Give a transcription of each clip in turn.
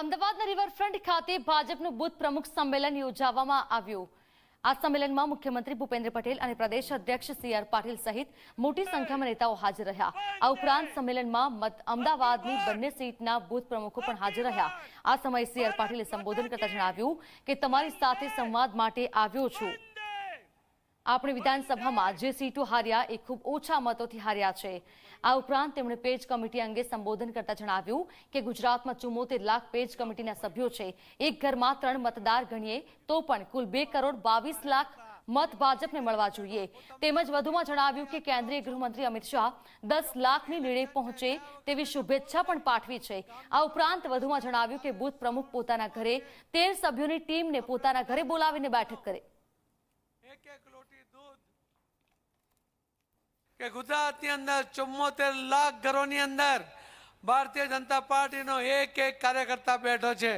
અમદાવાદના રિવરફ્રન્ટ ખાતે ભાજપનું બુથ પ્રમુખ સંમેલન યોજવામાં આવ્યું. આ સંમેલનમાં મુખ્યમંત્રી ભૂપેન્દ્ર પટેલ અને પ્રદેશ અધ્યક્ષ સી આર પાટીલ સહિત મોટી સંખ્યામાં નેતાઓ હાજર રહ્યા. આ ઉપરાંત સંમેલનમાં અમદાવાદની બંને સીટના બુથ પ્રમુખો પણ હાજર રહ્યા. આ સમયે સી આર પાટીલે સંબોધન કરતા જણાવ્યું કે, તમારી સાથે સંવાદ માટે આવ્યો છું. આપણે વિધાનસભામાં જે સીટો હાર્યા એ ખૂબ ઓછા મતોથી હાર્યા છે. આ ઉપરાંત તેમણે પેજ કમિટી અંગે સંબોધન કરતા જણાવ્યું કે ગુજરાતમાં ચુમ્મોતેર લાખ પેજ કમિટીના સભ્યો છે. એક ઘરમાં ત્રણ મતદાર ગણીએ તો પણ કુલ બે કરોડ બાવીસ લાખ મત ભાજપને મળવા જોઈએ. તેમજ વધુમાં જણાવ્યું કે કેન્દ્રીય ગૃહમંત્રી અમિત શાહ દસ લાખની નિર્ણય પહોંચે તેવી શુભેચ્છા પણ પાઠવી છે. આ ઉપરાંત વધુમાં જણાવ્યું કે બુથ પ્રમુખ પોતાના ઘરે તેર સભ્યોની ટીમને પોતાના ઘરે બોલાવીને બેઠક કરે. કે ગુજરાતની અંદર ચુમ્મોતેર લાખ ઘરોની અંદર ભારતીય જનતા પાર્ટીનો એક એક કાર્યકર્તા બેઠો છે.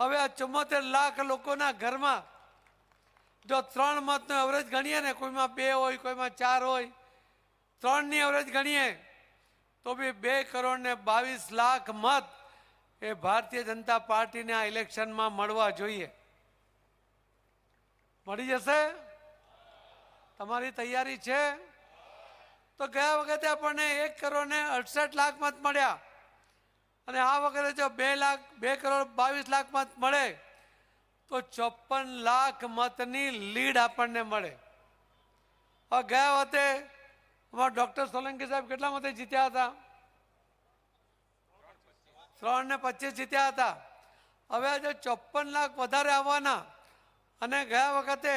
હવે આ ચુમ્મોતેર લાખ લોકોના ઘરમાં જો ત્રણ મતનો એવરેજ ગણીએ ને, કોઈમાં બે હોય, કોઈમાં ચાર હોય, ત્રણની એવરેજ ગણીએ, તો બી બે કરોડ ને બાવીસ લાખ મત એ ભારતીય જનતા પાર્ટીને આ ઇલેક્શનમાં મળવા જોઈએ. મળી જશે? તમારી તૈયારી છે? તો ગયા વખતે આપણને એક કરોડ ને અડસઠ લાખ મત મળ્યા. અને આ વખતે જો બે લાખ, બે કરોડ બાવીસ લાખ મત મળે, તો ચોપન લાખ મતની લીડ આપણને મળે. હવે ગયા વખતે અમારા ડૉક્ટર સોલંકી સાહેબ કેટલા મતે જીત્યા હતા? ત્રણ ને પચીસ જીત્યા હતા. હવે આજે ચોપન લાખ વધારે આવવાના, અને ગયા વખતે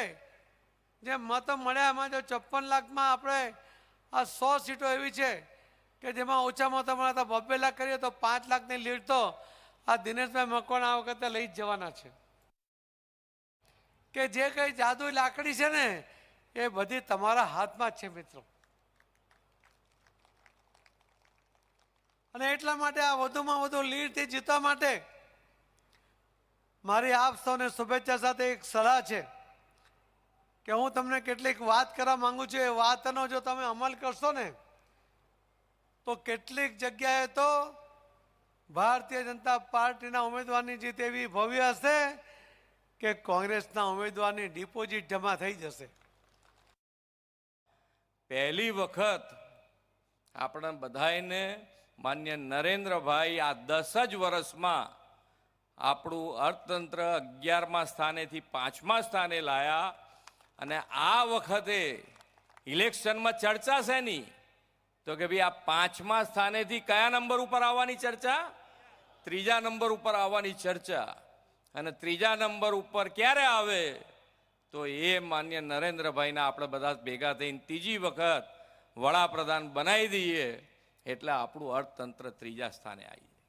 જે મતો મળ્યા એમાં જો ચોપન લાખમાં આપણે આ સો સીટો એવી છે કે જેમાં ઓછામાં તમારે તો બબ્બે લાખ કરીએ તો પાંચ લાખની લીડ તો આ દિનેશભાઈ મકવાણા આ વખતે લઈ જ જવાના છે. કે જે કંઈ જાદુ લાકડી છે ને, એ બધી તમારા હાથમાં છે મિત્રો. અને એટલા માટે આ વધુમાં વધુ લીડથી જીતવા માટે મારી આપ સૌને શુભેચ્છા સાથે એક સલાહ છે. કે હું તમને કેટલીક વાત કરવા માંગુ છું, એ વાતનો જો તમે અમલ કરશો ને, તો કેટલીક જગ્યાએ તો ભારતીય જનતા પાર્ટીના ઉમેદવારની જીત એવી ભવ્ય હશે કે કોંગ્રેસના ઉમેદવારની ડિપોઝિટ જમા થઈ જશે. પહેલી વખત આપણા બધાને માન્ય નરેન્દ્રભાઈ આ દસ જ વર્ષમાં આપણું અર્થતંત્ર અગિયારમા સ્થાનેથી પાંચમા સ્થાને લાયા. અને આ વખતે ઇલેક્શનમાં ચર્ચા છે ની? તો કે ભાઈ આ પાંચમા સ્થાનેથી કયા નંબર ઉપર આવવાની ચર્ચા? ત્રીજા નંબર ઉપર આવવાની ચર્ચા. અને ત્રીજા નંબર ઉપર ક્યારે આવે? તો એ માન્ય નરેન્દ્રભાઈના આપણે બધા ભેગા થઈને ત્રીજી વખત વડાપ્રધાન બનાવી દઈએ એટલે આપણું અર્થતંત્ર ત્રીજા સ્થાને આવી જાય